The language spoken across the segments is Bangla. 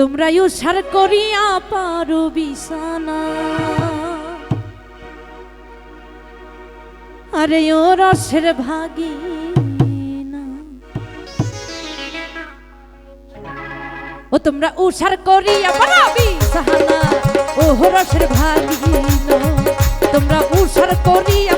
তোমরা উসার করিয়া পারো বিছানা। আরে ও রসের ভাগি ও তোমরা উসার করিয়া পারো বিছানা। ও রসের ভাগি তোমরা উসার করিয়া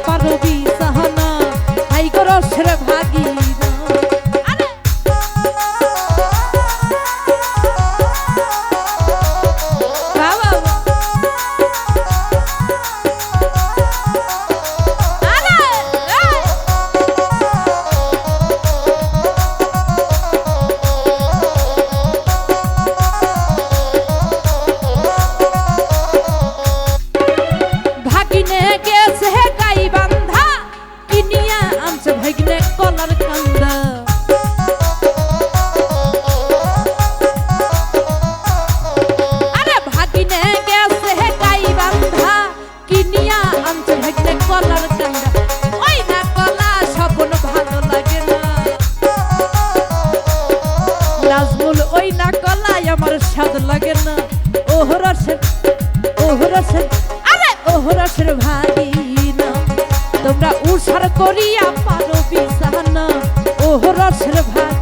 নাজমুল, ওই না কলাই আমার স্বাদ লাগে না। ওহ রসের ওহ রসের আরে ওহ রসের ভাই না। তোমরা উষার করিয়া পারো বিছানা। ওহ রসের ভাই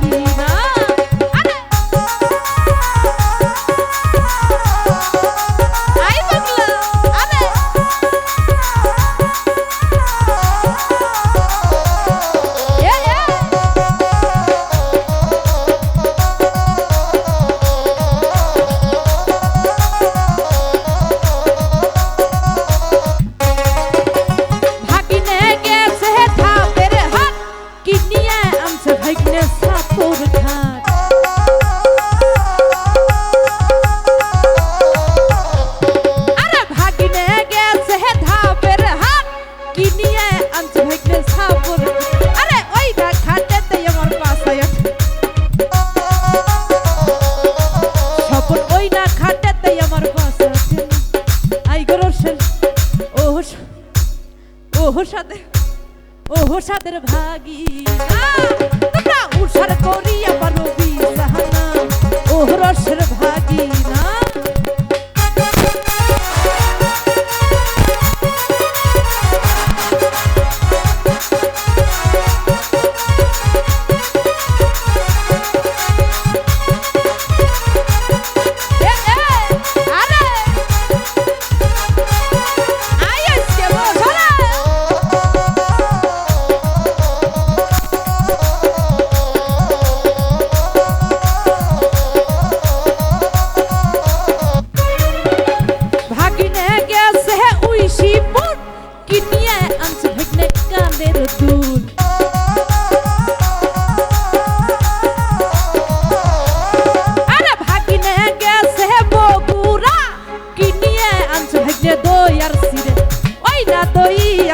সাদের ভাগি।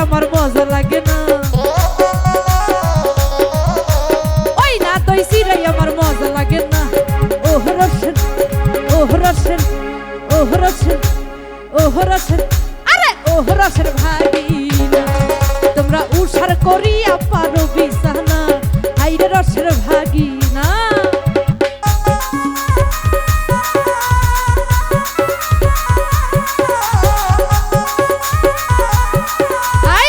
আমার মজা লাগে না ওই না দই সিরে আমার মজা লাগে না ওহ রসেন ওহ রসেন ওহ রসেন আরে ওহ রসেন ভাগিনা তোমরা উষার আইরে রসের ভাগি না। আই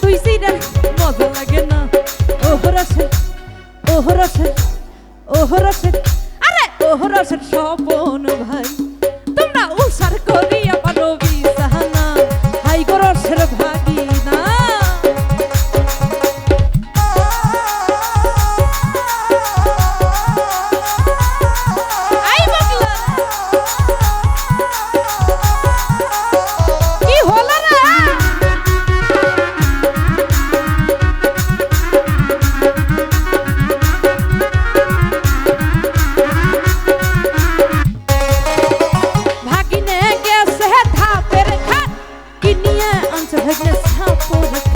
তুই সিরে, মজা লাগে না। ওহ রসেন ওহ রসেন ওহ রসেন আরে ওহ রসেন স্বপন ভাই। to have yourself for the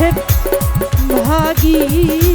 আরে ও রসের ভাগী